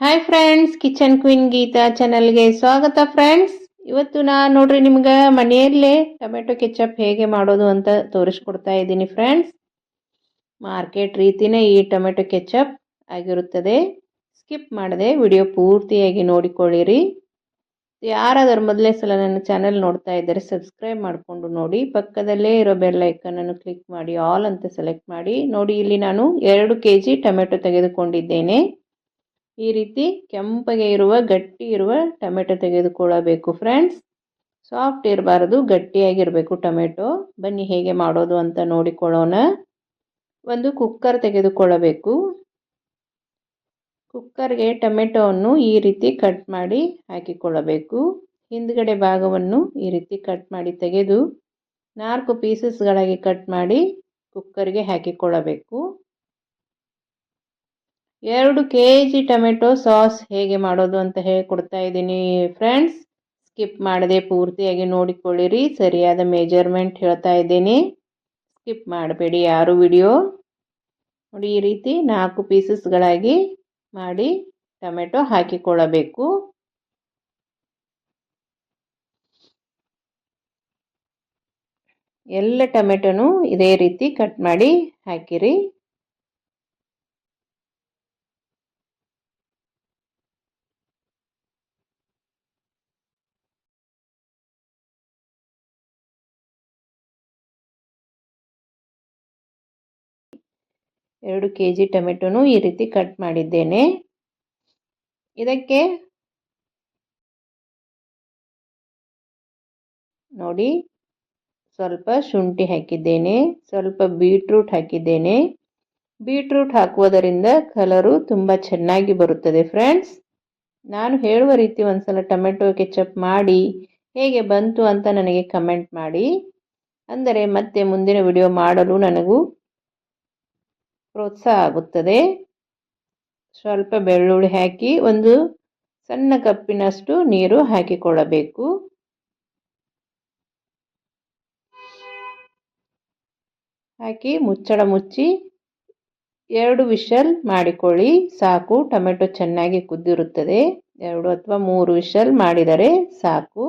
Hi friends kitchen queen Geeta ಚಾನಲ್ಗೆ ಸ್ವಾಗತ friends ಇವತ್ತು ನಾನು ನೋಡ್ರಿ ನಿಮ್ಗೆ ಮನೆಯಲ್ಲೇ ಟೊಮೆಟೊ ಕೆಚಪ್ ಹೇಗೆ ಮಾಡೋದು ಅಂತ ತೋರಿಸ್ಕೊಡ್ತಾ ಇದ್ದೀನಿ ಫ್ರೆಂಡ್ಸ್ ಮಾರ್ಕೆಟ್ ರೀತಿನೇ ಈ ಟೊಮೆಟೊ ಕೆಚಪ್ ಆಗಿರುತ್ತದೆ. ಸ್ಕಿಪ್ ಮಾಡದೆ ವಿಡಿಯೋ ಪೂರ್ತಿಯಾಗಿ ನೋಡಿಕೊಳ್ಳಿರಿ. ಯಾರಾದರೂ ಮೊದಲೇ ಸಲ ನನ್ನ ಚಾನಲ್ ನೋಡ್ತಾ ಇದ್ದಾರೆ ಸಬ್ಸ್ಕ್ರೈಬ್ ಮಾಡಿಕೊಂಡು ನೋಡಿ. ಪಕ್ಕದಲ್ಲೇ ಇರೋ ಬೆಲ್ ಐಕನನ್ನು ಕ್ಲಿಕ್ ಮಾಡಿ ಆಲ್ ಅಂತ ಸೆಲೆಕ್ಟ್ ಮಾಡಿ. ನೋಡಿ, ಇಲ್ಲಿ ನಾನು ಎರಡು ಕೆ ಜಿ ಟೊಮೆಟೊ ತೆಗೆದುಕೊಂಡಿದ್ದೇನೆ. ಈ ರೀತಿ ಕೆಂಪಗೆ ಇರುವ, ಗಟ್ಟಿ ಇರುವ ಟೊಮೆಟೊ ತೆಗೆದುಕೊಳ್ಳಬೇಕು ಫ್ರೆಂಡ್ಸ್ ಸಾಫ್ಟ್ ಇರಬಾರದು, ಗಟ್ಟಿಯಾಗಿರಬೇಕು ಟೊಮೆಟೊ. ಬನ್ನಿ ಹೇಗೆ ಮಾಡೋದು ಅಂತ ನೋಡಿಕೊಳ್ಳೋಣ. ಒಂದು ಕುಕ್ಕರ್ ತೆಗೆದುಕೊಳ್ಳಬೇಕು. ಕುಕ್ಕರ್ಗೆ ಟೊಮೆಟೊವನ್ನು ಈ ರೀತಿ ಕಟ್ ಮಾಡಿ ಹಾಕಿಕೊಳ್ಳಬೇಕು. ಹಿಂದ್ಗಡೆ ಭಾಗವನ್ನು ಈ ರೀತಿ ಕಟ್ ಮಾಡಿ ತೆಗೆದು ನಾಲ್ಕು ಪೀಸಸ್ಗಳಾಗಿ ಕಟ್ ಮಾಡಿ ಕುಕ್ಕರ್ಗೆ ಹಾಕಿಕೊಳ್ಳಬೇಕು. ಎರಡು ಕೆ ಜಿ ಟೊಮೆಟೊ ಸಾಸ್ ಹೇಗೆ ಮಾಡೋದು ಅಂತ ಹೇಳ್ಕೊಡ್ತಾ ಇದ್ದೀನಿ ಫ್ರೆಂಡ್ಸ್ ಸ್ಕಿಪ್ ಮಾಡದೆ ಪೂರ್ತಿಯಾಗಿ ನೋಡಿಕೊಳ್ಳಿರಿ. ಸರಿಯಾದ ಮೆಜರ್ಮೆಂಟ್ ಹೇಳ್ತಾ ಇದ್ದೀನಿ. ಸ್ಕಿಪ್ ಮಾಡಬೇಡಿ ಯಾರು ವಿಡಿಯೋ ನೋಡಿ, ಈ ರೀತಿ ನಾಲ್ಕು ಪೀಸಸ್ಗಳಾಗಿ ಮಾಡಿ ಟೊಮೆಟೊ ಹಾಕಿಕೊಳ್ಳಬೇಕು. ಎಲ್ಲ ಟೊಮೆಟೊನು ಇದೇ ರೀತಿ ಕಟ್ ಮಾಡಿ ಹಾಕಿರಿ. ಎರಡು ಕೆ ಜಿ ಟೊಮೆಟೊನು ಈ ರೀತಿ ಕಟ್ ಮಾಡಿದ್ದೇನೆ. ಇದಕ್ಕೆ ನೋಡಿ ಸ್ವಲ್ಪ ಶುಂಠಿ ಹಾಕಿದ್ದೇನೆ, ಸ್ವಲ್ಪ ಬೀಟ್ರೂಟ್ ಹಾಕಿದ್ದೇನೆ. ಬೀಟ್ರೂಟ್ ಹಾಕುವುದರಿಂದ ಕಲರು ತುಂಬ ಚೆನ್ನಾಗಿ ಬರುತ್ತದೆ ಫ್ರೆಂಡ್ಸ್. ನಾನು ಹೇಳುವ ರೀತಿ ಒಂದ್ಸಲ ಟೊಮೆಟೊ ಕೆಚಪ್ ಮಾಡಿ, ಹೇಗೆ ಬಂತು ಅಂತ ನನಗೆ ಕಮೆಂಟ್ ಮಾಡಿ. ಅಂದರೆ ಮತ್ತೆ ಮುಂದಿನ ವಿಡಿಯೋ ಮಾಡಲು ನನಗೂ ಪ್ರೋತ್ಸಾಹ ಆಗುತ್ತದೆ ಸ್ವಲ್ಪ ಬೆಳ್ಳುಳ್ಳಿ ಹಾಕಿ ಒಂದು ಸಣ್ಣ ಕಪ್ಪಿನಷ್ಟು ನೀರು ಹಾಕಿಕೊಳ್ಳಬೇಕು. ಹಾಕಿ ಮುಚ್ಚಳ ಮುಚ್ಚಿ ಎರಡು ವಿಷಲ್ ಮಾಡಿಕೊಳ್ಳಿ. ಸಾಕು, ಟೊಮೆಟೊ ಚೆನ್ನಾಗಿ ಕುದ್ದಿರುತ್ತದೆ ಎರಡು ಅಥವಾ ಮೂರು ವಿಷಲ್ ಮಾಡಿದರೆ ಸಾಕು.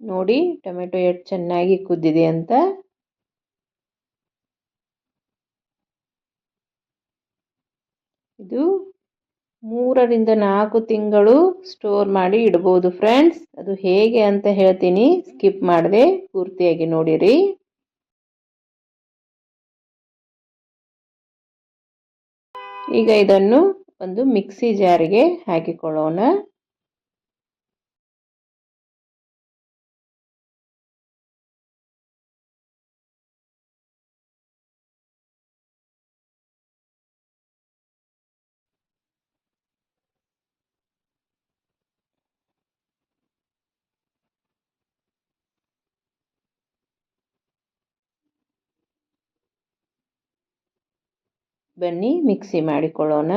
ನೋಡಿ, ಟೊಮೆಟೊ ಎಷ್ಟು ಚೆನ್ನಾಗಿ ಕುದ್ದಿದೆ ಅಂತ. ಇದು ಮೂರರಿಂದ ನಾಲ್ಕು ತಿಂಗಳು ಸ್ಟೋರ್ ಮಾಡಿ ಇಡ್ಬೋದು ಫ್ರೆಂಡ್ಸ್ ಅದು ಹೇಗೆ ಅಂತ ಹೇಳ್ತೀನಿ. ಸ್ಕಿಪ್ ಮಾಡದೆ ಪೂರ್ತಿಯಾಗಿ ನೋಡಿರಿ. ಈಗ ಇದನ್ನು ಒಂದು ಮಿಕ್ಸಿ ಜಾರಿಗೆ ಹಾಕಿಕೊಳ್ಳೋಣ. ಬನ್ನಿ, ಮಿಕ್ಸಿ ಮಾಡಿಕೊಳ್ಳೋಣ.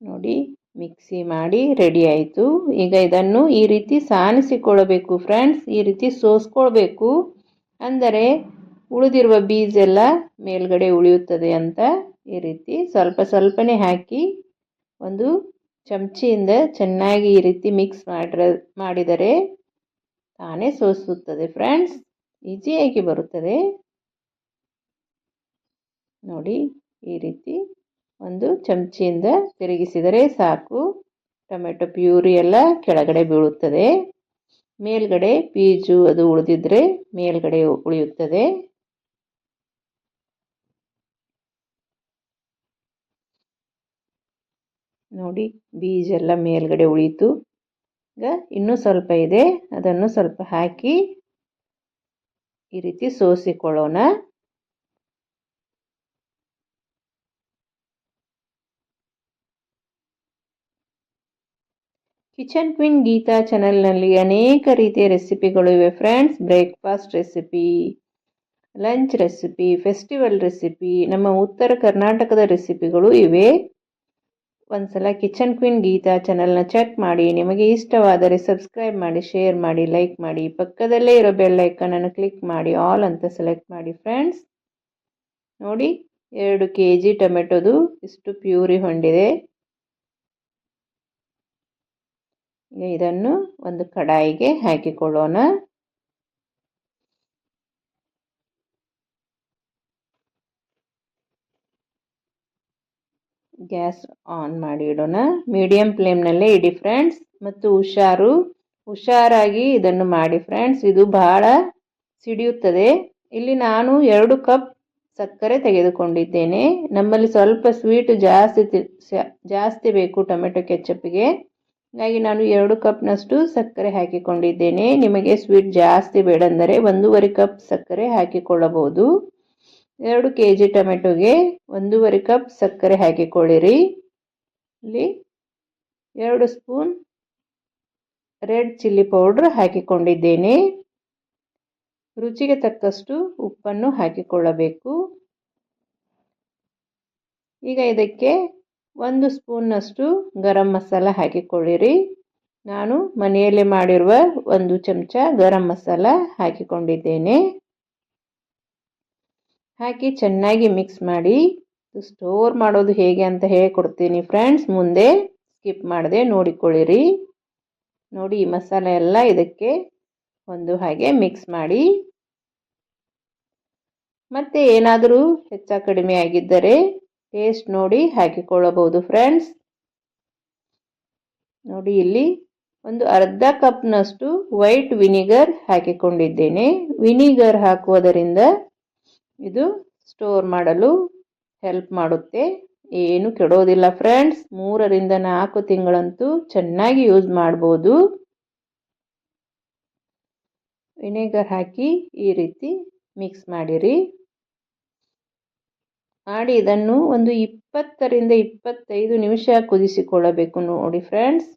ನೋಡಿ, ಮಿಕ್ಸಿ ಮಾಡಿ ರೆಡಿ ಆಯಿತು. ಈಗ ಇದನ್ನು ಈ ರೀತಿ ಸಾನಿಸಿಕೊಳ್ಳಬೇಕು ಫ್ರೆಂಡ್ಸ್, ಈ ರೀತಿ ಸೋಸ್ಕೊಳ್ಬೇಕು. ಅಂದರೆ ಉಳಿದಿರುವ ಬೀಜ ಎಲ್ಲ ಮೇಲ್ಗಡೆ ಉಳಿಯುತ್ತದೆ ಅಂತ ಈ ರೀತಿ ಸ್ವಲ್ಪ ಸ್ವಲ್ಪನೇ ಹಾಕಿ ಒಂದು ಚಮಚಿಯಿಂದ ಚೆನ್ನಾಗಿ ಈ ರೀತಿ ಮಿಕ್ಸ್ ಮಾಡಿರ, ಮಾಡಿದರೆ ತಾನೇ ಸೋಸುತ್ತದೆ ಫ್ರೆಂಡ್ಸ್ ಈಜಿಯಾಗಿ ಬರುತ್ತದೆ. ನೋಡಿ, ಈ ರೀತಿ ಒಂದು ಚಮಚಿಯಿಂದ ತಿರುಗಿಸಿದರೆ ಸಾಕು. ಟೊಮೆಟೊ ಪ್ಯೂರಿ ಎಲ್ಲ ಕೆಳಗಡೆ ಬೀಳುತ್ತದೆ. ಮೇಲ್ಗಡೆ ಪೀಜು ಅದು ಉಳಿದಿದ್ರೆ ಮೇಲ್ಗಡೆ ಉಳಿಯುತ್ತದೆ. ನೋಡಿ, ಬೀಜ ಎಲ್ಲ ಮೇಲ್ಗಡೆ ಉಳಿತು. ಈಗ ಇನ್ನೂ ಸ್ವಲ್ಪ ಇದೆ. ಅದನ್ನು ಸ್ವಲ್ಪ ಹಾಕಿ ಈ ರೀತಿ ಸೋಸಿಕೊಳ್ಳೋಣ. ಕಿಚನ್ ಕ್ವಿನ್ ಗೀತಾ ಚಾನಲ್ನಲ್ಲಿ ಅನೇಕ ರೀತಿಯ ರೆಸಿಪಿಗಳು ಇವೆ friends. Breakfast recipe, lunch recipe, festival recipe, ನಮ್ಮ ಉತ್ತರ ಕರ್ನಾಟಕದ ರೆಸಿಪಿಗಳು ಇವೆ. ಒಂದ್ಸಲ ಕಿಚನ್ ಕ್ವೀನ್ ಗೀತಾ ಚಾನಲ್ನ ಚೆಕ್ ಮಾಡಿ. ನಿಮಗೆ ಇಷ್ಟವಾದರೆ ಸಬ್ಸ್ಕ್ರೈಬ್ ಮಾಡಿ ಶೇರ್ ಮಾಡಿ ಲೈಕ್ ಮಾಡಿ. ಪಕ್ಕದಲ್ಲೇ ಇರೋ ಬೆಲ್ ಐಕನನ್ನು ಕ್ಲಿಕ್ ಮಾಡಿ. ಆಲ್ ಅಂತ ಸೆಲೆಕ್ಟ್ ಮಾಡಿ ಫ್ರೆಂಡ್ಸ್ ನೋಡಿ, ಎರಡು ಕೆ ಜಿ ಟೊಮೆಟೊದು ಇಷ್ಟು ಪ್ಯೂರಿ ಹೊಂಡಿದೆ ಇದನ್ನು ಒಂದು ಕಡಾಯಿಗೆ ಹಾಕಿಕೊಳ್ಳೋಣ. ಗ್ಯಾಸ್ ಆನ್ ಮಾಡಿ ಇಡೋಣ. ಮೀಡಿಯಂ ಫ್ಲೇಮ್ನಲ್ಲೇ ಇಡಿ ಫ್ರೆಂಡ್ಸ್. ಮತ್ತು ಹುಷಾರು. ಹುಷಾರಾಗಿ ಇದನ್ನು ಮಾಡಿ ಫ್ರೆಂಡ್ಸ್. ಇದು ಬಹಳ ಸಿಡಿಯುತ್ತದೆ. ಇಲ್ಲಿ ನಾನು ಎರಡು ಕಪ್ ಸಕ್ಕರೆ ತೆಗೆದುಕೊಂಡಿದ್ದೇನೆ. ನಮ್ಮಲ್ಲಿ ಸ್ವಲ್ಪ ಸ್ವೀಟ್ ಜಾಸ್ತಿ ಜಾಸ್ತಿ ಬೇಕು ಟೊಮೆಟೊ ಕೆಚ್ಚಪ್ಪಿಗೆ ಹಾಗಾಗಿ ನಾನು ಎರಡು ಕಪ್ನಷ್ಟು ಸಕ್ಕರೆ ಹಾಕಿಕೊಂಡಿದ್ದೇನೆ. ನಿಮಗೆ ಸ್ವೀಟ್ ಜಾಸ್ತಿ ಬೇಡಂದರೆ ಒಂದೂವರೆ ಕಪ್ ಸಕ್ಕರೆ ಹಾಕಿಕೊಳ್ಳಬಹುದು. ಎರಡು ಕೆ ಜಿ ಟೊಮೆಟೊಗೆ ಒಂದೂವರೆ ಕಪ್ ಸಕ್ಕರೆ ಹಾಕಿಕೊಳ್ಳಿರಿ. ಇಲ್ಲಿ ಎರಡು ಸ್ಪೂನ್ ರೆಡ್ ಚಿಲ್ಲಿ ಪೌಡ್ರ್ ಹಾಕಿಕೊಂಡಿದ್ದೇನೆ. ರುಚಿಗೆ ತಕ್ಕಷ್ಟು ಉಪ್ಪನ್ನು ಹಾಕಿಕೊಳ್ಳಬೇಕು. ಈಗ ಇದಕ್ಕೆ ಒಂದು ಸ್ಪೂನ್ನಷ್ಟು ಗರಂ ಮಸಾಲ ಹಾಕಿಕೊಳ್ಳಿರಿ. ನಾನು ಮನೆಯಲ್ಲೇ ಮಾಡಿರುವ ಒಂದು ಚಮಚ ಗರಂ ಮಸಾಲ ಹಾಕಿಕೊಂಡಿದ್ದೇನೆ. ಹಾಕಿ ಚೆನ್ನಾಗಿ ಮಿಕ್ಸ್ ಮಾಡಿ ಸ್ಟೋರ್ ಮಾಡೋದು ಹೇಗೆ ಅಂತ ಹೇಳಿಕೊಡ್ತೀನಿ ಫ್ರೆಂಡ್ಸ್ ಮುಂದೆ ಸ್ಕಿಪ್ ಮಾಡಿದೆ ನೋಡಿಕೊಳ್ಳಿರಿ. ನೋಡಿ ಈ ಮಸಾಲೆ ಎಲ್ಲ ಇದಕ್ಕೆ ಒಂದು ಹಾಗೆ ಮಿಕ್ಸ್ ಮಾಡಿ. ಮತ್ತೆ ಏನಾದರೂ ಹೆಚ್ಚ ಕಡಿಮೆ ಆಗಿದ್ದರೆ ಟೇಸ್ಟ್ ನೋಡಿ ಹಾಕಿಕೊಳ್ಳಬಹುದು ಫ್ರೆಂಡ್ಸ್ ನೋಡಿ ಇಲ್ಲಿ ಒಂದು ಅರ್ಧ ಕಪ್ನಷ್ಟು ವೈಟ್ ವಿನಿಗರ್ ಹಾಕಿಕೊಂಡಿದ್ದೇನೆ. ವಿನಿಗರ್ ಹಾಕುವುದರಿಂದ ಇದು ಸ್ಟೋರ್ ಮಾಡಲು ಹೆಲ್ಪ್ ಮಾಡುತ್ತೆ. ಏನು ಕೆಡೋದಿಲ್ಲ ಫ್ರೆಂಡ್ಸ್ ಮೂರರಿಂದ ನಾಲ್ಕು ತಿಂಗಳಂತೂ ಚೆನ್ನಾಗಿ ಯೂಸ್ ಮಾಡ್ಬೋದು. ವಿನೆಗರ್ ಹಾಕಿ ಈ ರೀತಿ ಮಿಕ್ಸ್ ಮಾಡಿರಿ. ಮಾಡಿ ಇದನ್ನು ಒಂದು ಇಪ್ಪತ್ತರಿಂದ ಇಪ್ಪತ್ತೈದು ನಿಮಿಷ ಕುದಿಸಿಕೊಳ್ಳಬೇಕು ನೋಡಿ ಫ್ರೆಂಡ್ಸ್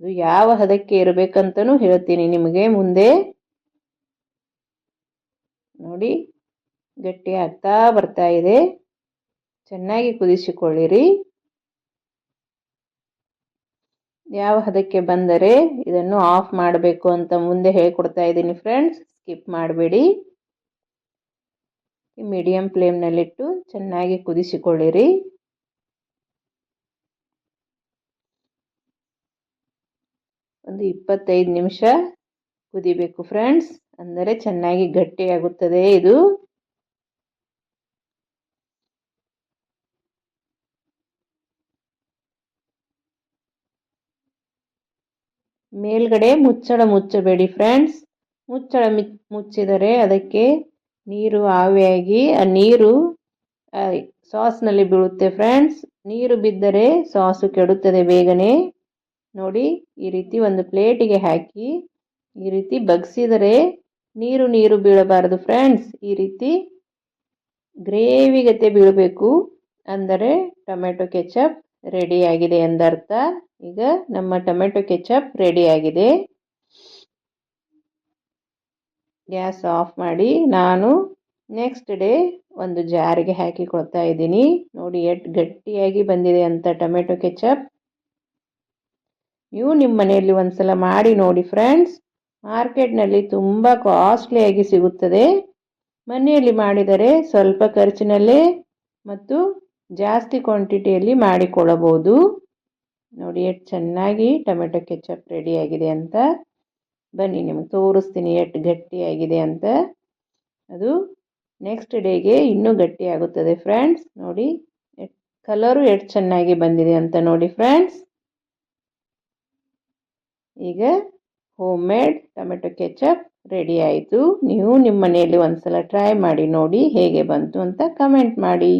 ಇದು ಯಾವ ಹದಕ್ಕೆ ಇರಬೇಕಂತನೂ ಹೇಳ್ತೀನಿ ನಿಮಗೆ ಮುಂದೆ. ನೋಡಿ. ಗಟ್ಟಿ ಆಗ್ತಾ ಬರ್ತಾ ಇದೆ. ಚೆನ್ನಾಗಿ ಕುದಿಸಿಕೊಳ್ಳಿರಿ. ಯಾವ ಹದಕ್ಕೆ ಬಂದರೆ ಇದನ್ನು ಆಫ್ ಮಾಡಬೇಕು ಅಂತ ಮುಂದೆ ಹೇಳ್ಕೊಡ್ತಾ ಇದ್ದೀನಿ ಫ್ರೆಂಡ್ಸ್. ಸ್ಕಿಪ್ ಮಾಡಬೇಡಿ. ಮೀಡಿಯಂ ಫ್ಲೇಮ್ನಲ್ಲಿಟ್ಟು ಚೆನ್ನಾಗಿ ಕುದಿಸಿಕೊಳ್ಳಿರಿ. ಒಂದು ಇಪ್ಪತ್ತೈದು ನಿಮಿಷ ಕುದಿಬೇಕು ಫ್ರೆಂಡ್ಸ್. ಅಂದರೆ ಚೆನ್ನಾಗಿ ಗಟ್ಟಿಯಾಗುತ್ತದೆ ಇದು. ಮೇಲ್ಗಡೆ ಮುಚ್ಚಳ ಮುಚ್ಚಬೇಡಿ ಫ್ರೆಂಡ್ಸ್ ಮುಚ್ಚಳ ಮುಚ್ಚಿದರೆ ಅದಕ್ಕೆ ನೀರು ಆವಿಯಾಗಿ, ಆ ನೀರು ಸಾಸ್ನಲ್ಲಿ ಬೀಳುತ್ತೆ ಫ್ರೆಂಡ್ಸ್ ನೀರು ಬಿದ್ದರೆ ಸಾಸು ಕೆಡುತ್ತದೆ ಬೇಗನೆ. ನೋಡಿ, ಈ ರೀತಿ ಒಂದು ಪ್ಲೇಟಿಗೆ ಹಾಕಿ, ಈ ರೀತಿ ಬಗ್ಸಿದರೆ ನೀರು ನೀರು ಬೀಳಬಾರದು ಫ್ರೆಂಡ್ಸ್ ಈ ರೀತಿ ಗ್ರೇವಿಗತೆ ಬೀಳಬೇಕು. ಅಂದರೆ ಟೊಮೆಟೊ ಕೆಚಪ್ ರೆಡಿಯಾಗಿದೆ ಎಂದರ್ಥ. ಈಗ ನಮ್ಮ ಟೊಮೆಟೊ ಕೆಚಪ್ ರೆಡಿಯಾಗಿದೆ ಗ್ಯಾಸ್ ಆಫ್ ಮಾಡಿ ನಾನು ನೆಕ್ಸ್ಟ್ ಡೇ ಒಂದು ಜಾರಿಗೆ ಹಾಕಿ ಕೊಡ್ತಾ ಇದ್ದೀನಿ. ನೋಡಿ ಎಷ್ಟು ಗಟ್ಟಿಯಾಗಿ ಬಂದಿದೆ ಅಂತ ಟೊಮೆಟೊ ಕೆಚಪ್. ನೀವು ನಿಮ್ಮ ಮನೆಯಲ್ಲಿ ಒಂದ್ಸಲ ಮಾಡಿ ನೋಡಿ ಫ್ರೆಂಡ್ಸ್. ಮಾರ್ಕೆಟ್ನಲ್ಲಿ ತುಂಬ ಕಾಸ್ಟ್ಲಿಯಾಗಿ ಸಿಗುತ್ತದೆ. ಮನೆಯಲ್ಲಿ ಮಾಡಿದರೆ ಸ್ವಲ್ಪ ಖರ್ಚಿನಲ್ಲೇ ಮತ್ತು ಜಾಸ್ತಿ ಕ್ವಾಂಟಿಟಿಯಲ್ಲಿ ಮಾಡಿಕೊಳ್ಳಬಹುದು. ನೋಡಿ ಎಷ್ಟು ಚೆನ್ನಾಗಿ ಟೊಮೆಟೊ ಕೆಚಪ್ ರೆಡಿಯಾಗಿದೆ ಅಂತ. ಬನ್ನಿ, ನಿಮಗೆ ತೋರಿಸ್ತೀನಿ ಎಷ್ಟು ಗಟ್ಟಿಯಾಗಿದೆ ಅಂತ. ಅದು ನೆಕ್ಸ್ಟ್ ಡೇಗೆ ಇನ್ನೂ ಗಟ್ಟಿಯಾಗುತ್ತದೆ ಫ್ರೆಂಡ್ಸ್ ನೋಡಿ ಕಲರು ಎಷ್ಟು ಚೆನ್ನಾಗಿ ಬಂದಿದೆ ಅಂತ ನೋಡಿ ಫ್ರೆಂಡ್ಸ್ ಈಗ home made tomato ketchup ready ಆಯಿತು. ನೀವು ನಿಮ್ಮ ಮನೆಯಲ್ಲಿ ಒಂದು ಸಲ ಟ್ರೈ ಮಾಡಿ ನೋಡಿ ಹೇಗೆ ಬಂತು ಅಂತ ಕಮೆಂಟ್ ಮಾಡಿ.